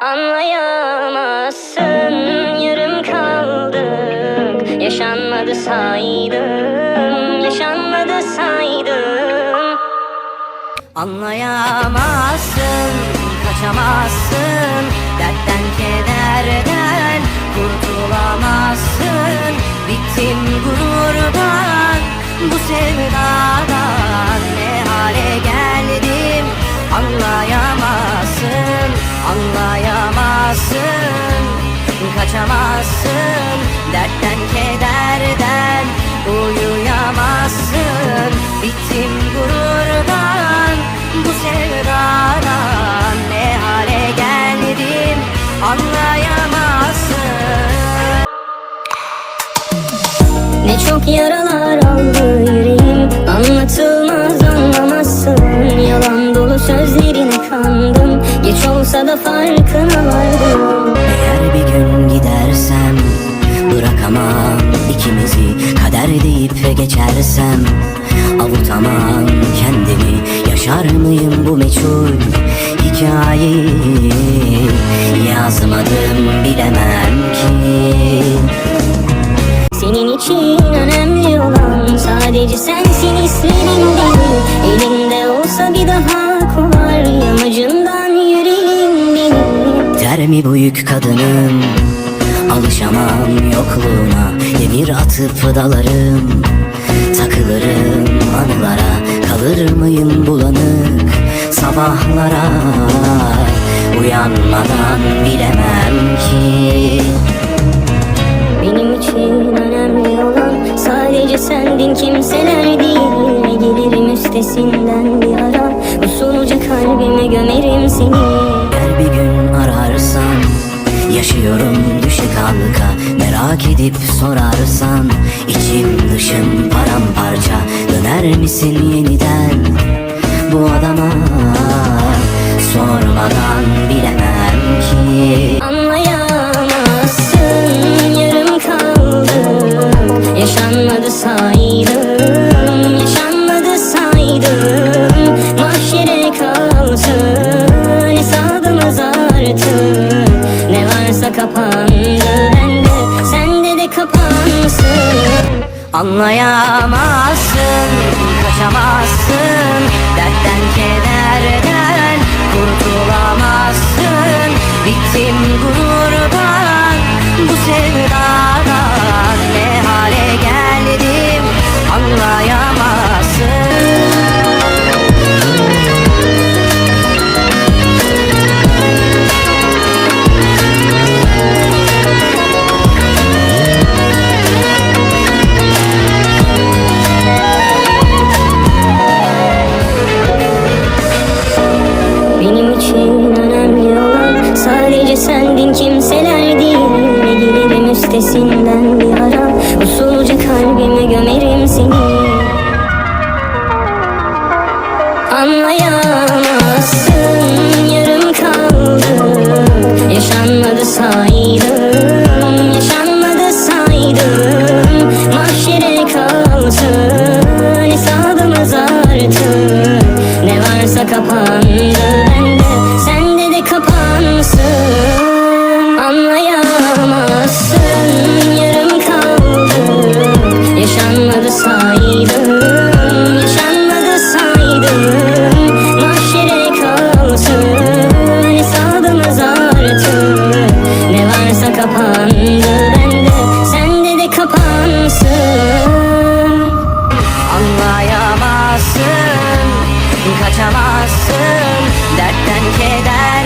Anlayamazsın yarım kaldık. Yaşanmadı saydım Yaşanmadı saydım. Anlayamazsın, kaçamazsın. Dertten kederden kurtulamazsın. Bittim gururdan, bu sevdadan yaralar aldı yüreğim. Anlatılmaz anlamazsın. Yalan dolu sözlerine kandım. Geç olsa da farkına vardım. Eğer bir gün gidersem Bırakamam ikimizi. Kader deyip geçersem Avutamam kendimi. Yaşar mıyım bu meçhul hikayeyi? Yazmadım bilemem ki. Senin için Sadece sensin hislerim değil Elimde olsa bir daha kovar Yamacından yüreğim benim. Der mi bu yük kadının Alışamam yokluğuna. Demir atıp dalarım Takılırım anılara. Kalır mıyım bulanık Sabahlara? Uyanmadan bilemem seni Eğer bir gün ararsan Yaşıyorum düşe kalka. Merak edip sorarsan içim dışım paramparça. Döner misin yeniden bu adama? Sormadan bilemem ki. Anlayamazsın kapandı bende Sende de kapansın Anlayamazsın, kaçamazsın. Dertten üstesinden bir ara Usulca kalbime gömerim seni. Anlayamazsın yarım kaldım Yaşanmadı saydım Yaşanmadı saydım kapandı bende. Sende de kapansın. Anlayamazsın, kaçamazsın. Dertten kederden